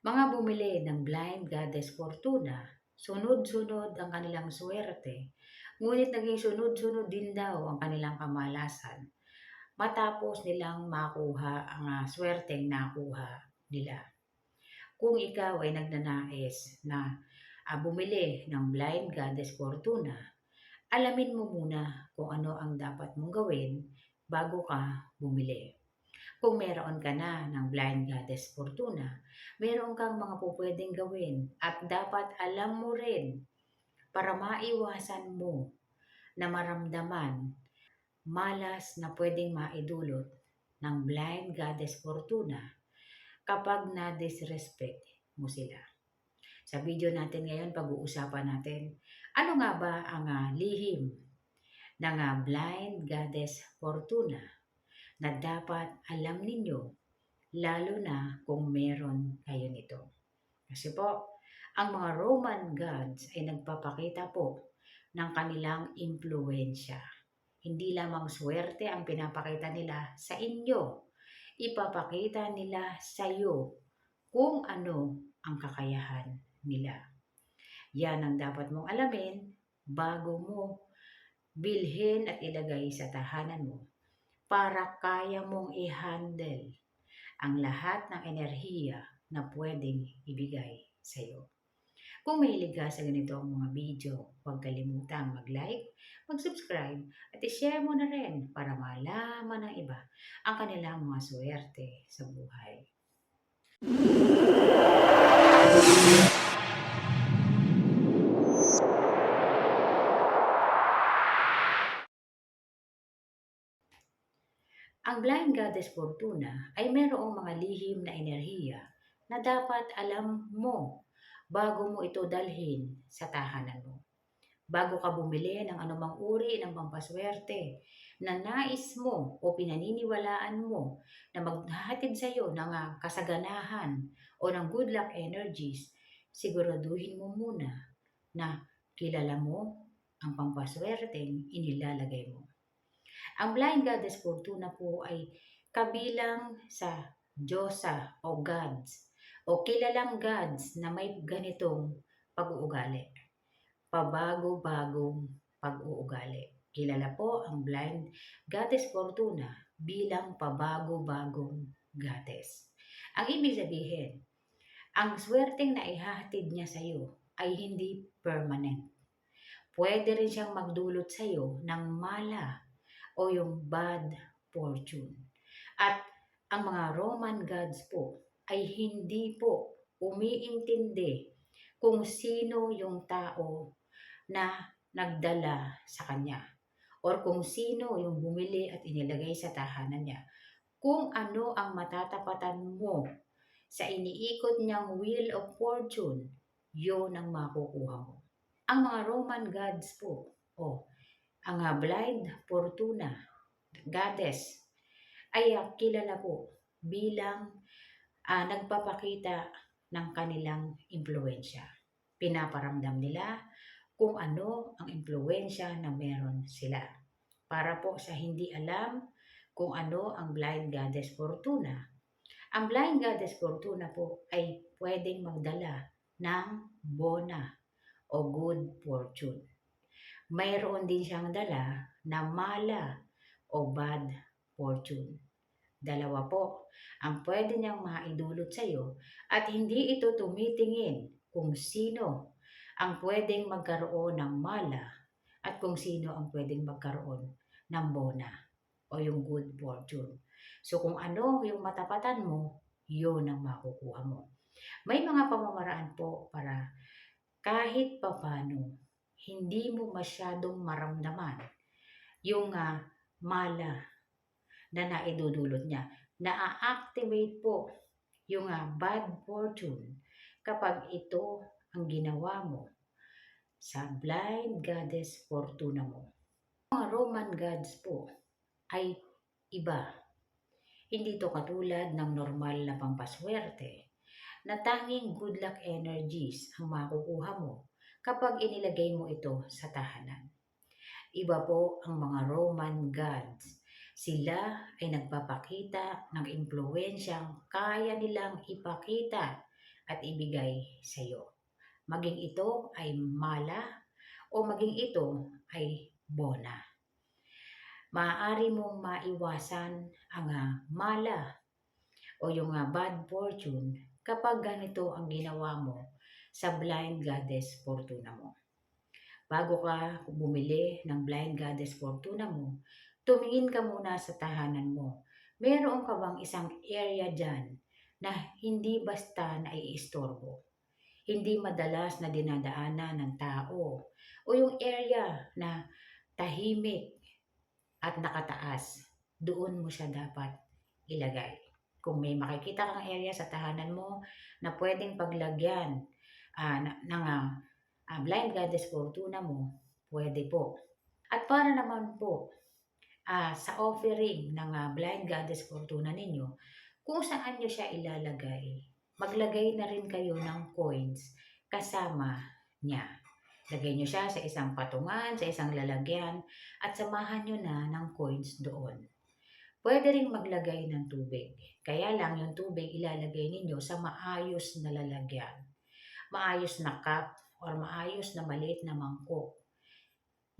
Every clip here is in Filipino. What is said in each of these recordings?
Mga bumili ng blind goddess Fortuna, sunod-sunod ang kanilang swerte, ngunit naging sunod-sunod din daw ang kanilang kamalasan matapos nilang makuha ang uh, swerteng nakuha nila. Kung ikaw ay nagnanais na uh, bumili ng blind goddess Fortuna, alamin mo muna kung ano ang dapat mong gawin bago ka bumili. Kung meron ka na ng blind goddess Fortuna, meron kang mga pupwedeng gawin at dapat alam mo rin para maiwasan mo na maramdaman malas na pwedeng maidulot ng blind goddess Fortuna kapag na-disrespect mo sila. Sa video natin ngayon, pag-uusapan natin, ano nga ba ang uh, lihim ng uh, blind goddess Fortuna na dapat alam ninyo, lalo na kung meron kayo nito. Kasi po, ang mga Roman gods ay nagpapakita po ng kanilang impluensya. Hindi lamang swerte ang pinapakita nila sa inyo. Ipapakita nila sa iyo kung ano ang kakayahan nila. Yan ang dapat mong alamin bago mo bilhin at ilagay sa tahanan mo para kaya mong i-handle ang lahat ng enerhiya na pwedeng ibigay sa iyo. Kung mahilig ka sa ganitong mga video, huwag kalimutang mag-like, mag-subscribe, at i-share mo na rin para malaman ng iba ang kanilang mga swerte sa buhay. Ang blind goddess Fortuna ay mayroong mga lihim na enerhiya na dapat alam mo bago mo ito dalhin sa tahanan mo. Bago ka bumili ng anumang uri ng pampaswerte na nais mo o pinaniniwalaan mo na maghahatid sa iyo ng ah, kasaganahan o ng good luck energies, siguraduhin mo muna na kilala mo ang pampaswerteng inilalagay mo. Ang blind goddess Fortuna po ay kabilang sa Diyosa o gods o kilalang gods na may ganitong pag-uugali. Pabago-bagong pag-uugali. Kilala po ang blind goddess Fortuna bilang pabago-bagong goddess. Ang ibig sabihin, ang swerteng na ihahatid niya sa iyo ay hindi permanent. Pwede rin siyang magdulot sa iyo ng mala o yung bad fortune. At ang mga Roman gods po ay hindi po umiintindi kung sino yung tao na nagdala sa kanya or kung sino yung bumili at inilagay sa tahanan niya. Kung ano ang matatapatan mo sa iniikot niyang wheel of fortune, yon ang makukuha mo. Ang mga Roman gods po, oh, ang uh, blind Fortuna, goddess, ay uh, kilala po bilang uh, nagpapakita ng kanilang impluensya. Pinaparamdam nila kung ano ang impluensya na meron sila. Para po sa hindi alam kung ano ang blind goddess Fortuna. Ang blind goddess Fortuna po ay pwedeng magdala ng bona o good fortune mayroon din siyang dala na mala o bad fortune. Dalawa po ang pwede niyang maidulot sa iyo at hindi ito tumitingin kung sino ang pwedeng magkaroon ng mala at kung sino ang pwedeng magkaroon ng bona o yung good fortune. So kung ano yung matapatan mo, yun ang makukuha mo. May mga pamamaraan po para kahit papano hindi mo masyadong maramdaman yung uh, mala na naidudulot niya. Na-activate po yung uh, bad fortune kapag ito ang ginawa mo sa blind goddess fortuna mo. Mga Roman gods po ay iba. Hindi to katulad ng normal na pampaswerte na tanging good luck energies ang makukuha mo kapag inilagay mo ito sa tahanan. Iba po ang mga Roman gods. Sila ay nagpapakita ng impluensyang kaya nilang ipakita at ibigay sa iyo. Maging ito ay mala o maging ito ay bona. Maaari mong maiwasan ang ah, mala o yung ah, bad fortune kapag ganito ang ginawa mo sa blind goddess fortuna mo. Bago ka bumili ng blind goddess fortuna mo, tumingin ka muna sa tahanan mo. Meron ka bang isang area dyan na hindi basta naiistorbo? Hindi madalas na dinadaanan ng tao o yung area na tahimik at nakataas, doon mo siya dapat ilagay. Kung may makikita kang area sa tahanan mo na pwedeng paglagyan na- ng ah, blind goddess fortuna mo, pwede po. At para naman po ah, sa offering ng ah, blind goddess fortuna ninyo, kung saan nyo siya ilalagay, maglagay na rin kayo ng coins kasama niya. Lagay nyo siya sa isang patungan, sa isang lalagyan, at samahan nyo na ng coins doon. Pwede rin maglagay ng tubig. Kaya lang yung tubig ilalagay ninyo sa maayos na lalagyan. Maayos na cup or maayos na maliit na mangkok.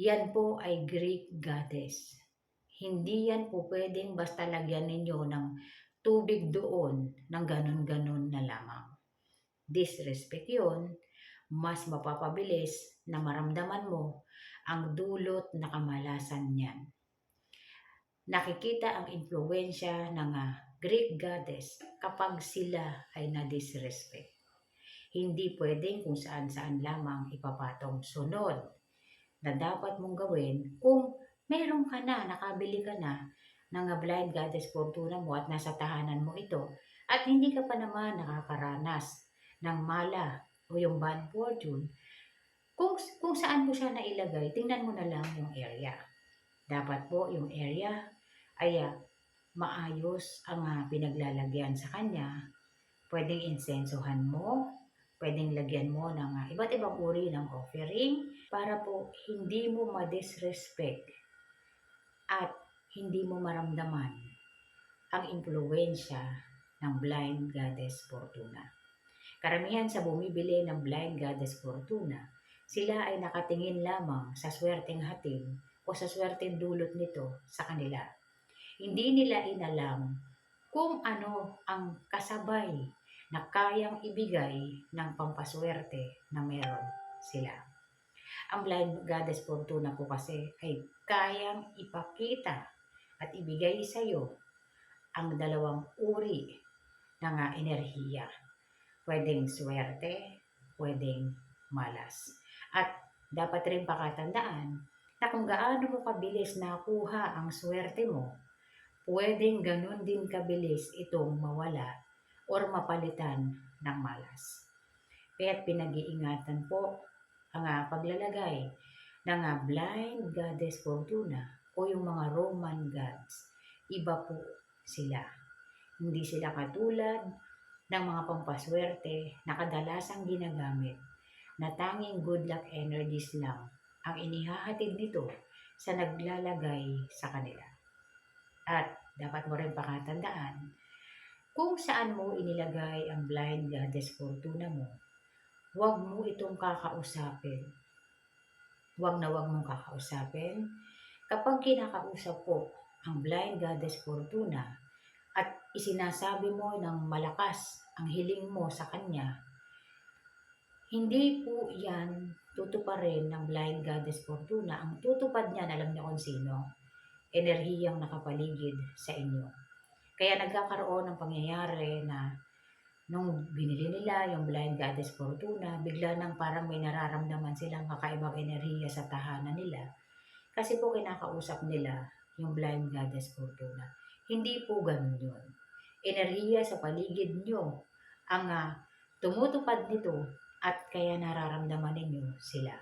Yan po ay Greek goddess. Hindi yan po pwedeng basta lagyan ninyo ng tubig doon ng ganun-ganun na lamang. Disrespect yun, mas mapapabilis na maramdaman mo ang dulot na kamalasan niyan. Nakikita ang impluensya ng ah, Greek goddess kapag sila ay na-disrespect. Hindi pwedeng kung saan-saan lamang ipapatong sunod na dapat mong gawin kung meron ka na, nakabili ka na ng blind goddess fortuna mo at nasa tahanan mo ito at hindi ka pa naman nakakaranas ng mala o yung bad fortune, kung, kung saan mo siya nailagay, tingnan mo na lang yung area. Dapat po yung area ay ah, maayos ang ah, pinaglalagyan sa kanya. Pwedeng insensohan mo, pwedeng lagyan mo ng ah, iba't ibang uri ng offering para po hindi mo ma-disrespect at hindi mo maramdaman ang impluensya ng blind goddess Fortuna. Karamihan sa bumibili ng blind goddess Fortuna, sila ay nakatingin lamang sa swerteng hatid o sa swerteng dulot nito sa kanila. Hindi nila inalam kung ano ang kasabay na kayang ibigay ng pampaswerte na meron sila. Ang blind goddess Fortuna po kasi ay kayang ipakita at ibigay sa iyo ang dalawang uri ng enerhiya. Pwedeng swerte, pwedeng malas. At dapat rin pakatandaan na kung gaano mo kabilis nakuha ang swerte mo, pwedeng ganun din kabilis itong mawala or mapalitan ng malas. Kaya't pinag-iingatan po ang ah, paglalagay ng ah, blind goddess Fortuna o yung mga Roman gods. Iba po sila. Hindi sila katulad ng mga pampaswerte na kadalasang ginagamit na tanging good luck energies lang ang inihahatid nito sa naglalagay sa kanila. At dapat mo rin pakatandaan kung saan mo inilagay ang blind goddess fortuna mo, huwag mo itong kakausapin. Huwag na huwag mong kakausapin. Kapag kinakausap po ang blind goddess fortuna at isinasabi mo ng malakas ang hiling mo sa kanya, hindi po yan tutuparin ng blind goddess fortuna. Ang tutupad niyan, alam niyo kung sino? Enerhiyang nakapaligid sa inyo. Kaya nagkakaroon ng pangyayari na nung binili nila yung blind goddess fortuna, bigla nang parang may nararamdaman silang kakaibang enerhiya sa tahanan nila. Kasi po kinakausap nila yung blind goddess fortuna. Hindi po ganun yun. Enerhiya sa paligid nyo ang ah, tumutupad nito at kaya nararamdaman ninyo sila.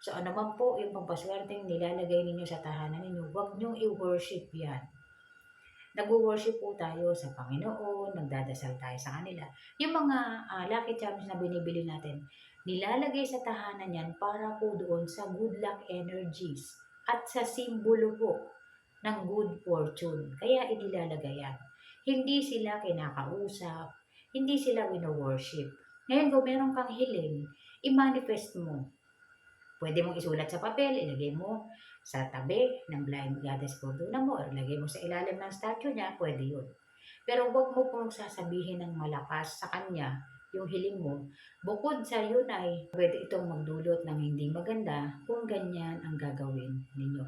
So ano man po yung pampaswerteng nilalagay ninyo sa tahanan ninyo, huwag nyong i-worship yan. Nag-worship po tayo sa Panginoon, nagdadasal tayo sa kanila. Yung mga ah, lucky charms na binibili natin, nilalagay sa tahanan yan para po doon sa good luck energies at sa simbolo po ng good fortune. Kaya inilalagay yan. Hindi sila kinakausap, hindi sila wino-worship. Ngayon, kung meron kang hiling, i-manifest mo. Pwede mong isulat sa papel, ilagay mo sa tabi ng blind goddess Fortuna mo, or ilagay mo sa ilalim ng statue niya, pwede yun. Pero huwag mo pong sasabihin ng malakas sa kanya yung hiling mo. Bukod sa yun ay pwede itong magdulot ng hindi maganda kung ganyan ang gagawin ninyo.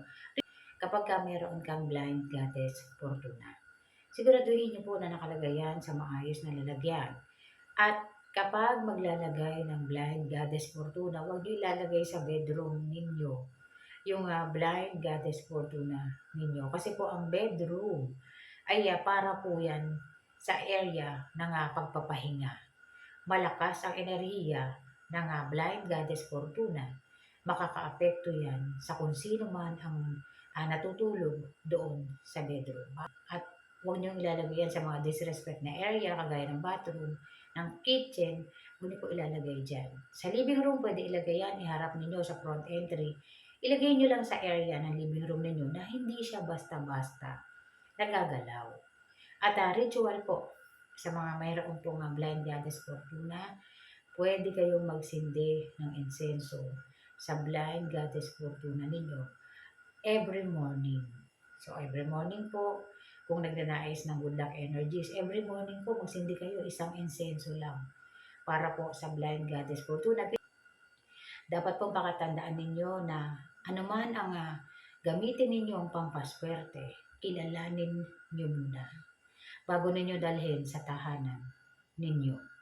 Kapag ka meron kang blind goddess Fortuna, siguraduhin niyo po na nakalagay yan sa maayos na lalagyan. At kapag maglalagay ng blind goddess Fortuna, huwag niyo ilalagay sa bedroom ninyo yung ah, blind goddess Fortuna ninyo. Kasi po ang bedroom ay ah, para po yan sa area ng ah, pagpapahinga. Malakas ang enerhiya ng ah, blind goddess Fortuna. Makakaapekto yan sa kung sino man ang ah, natutulog doon sa bedroom. At huwag niyong ilalagay yan sa mga disrespect na area, kagaya ng bathroom, ng kitchen, niyo po ilalagay dyan. Sa living room, pwede ilagay yan, iharap ninyo sa front entry. Ilagay niyo lang sa area ng living room ninyo na hindi siya basta-basta nagagalaw. At ah, ritual po, sa mga mayroon pong ah, blind goddess fortuna, pwede kayong magsindi ng insenso sa blind goddess fortuna ninyo every morning. So every morning po, kung nagnanais ng good luck energies, every morning po magsindi kayo isang insenso lang para po sa blind goddess fortuna. Dapat po makatandaan ninyo na anuman ang ah, gamitin ninyo ang pampaswerte, kilalanin nyo muna bago ninyo dalhin sa tahanan ninyo.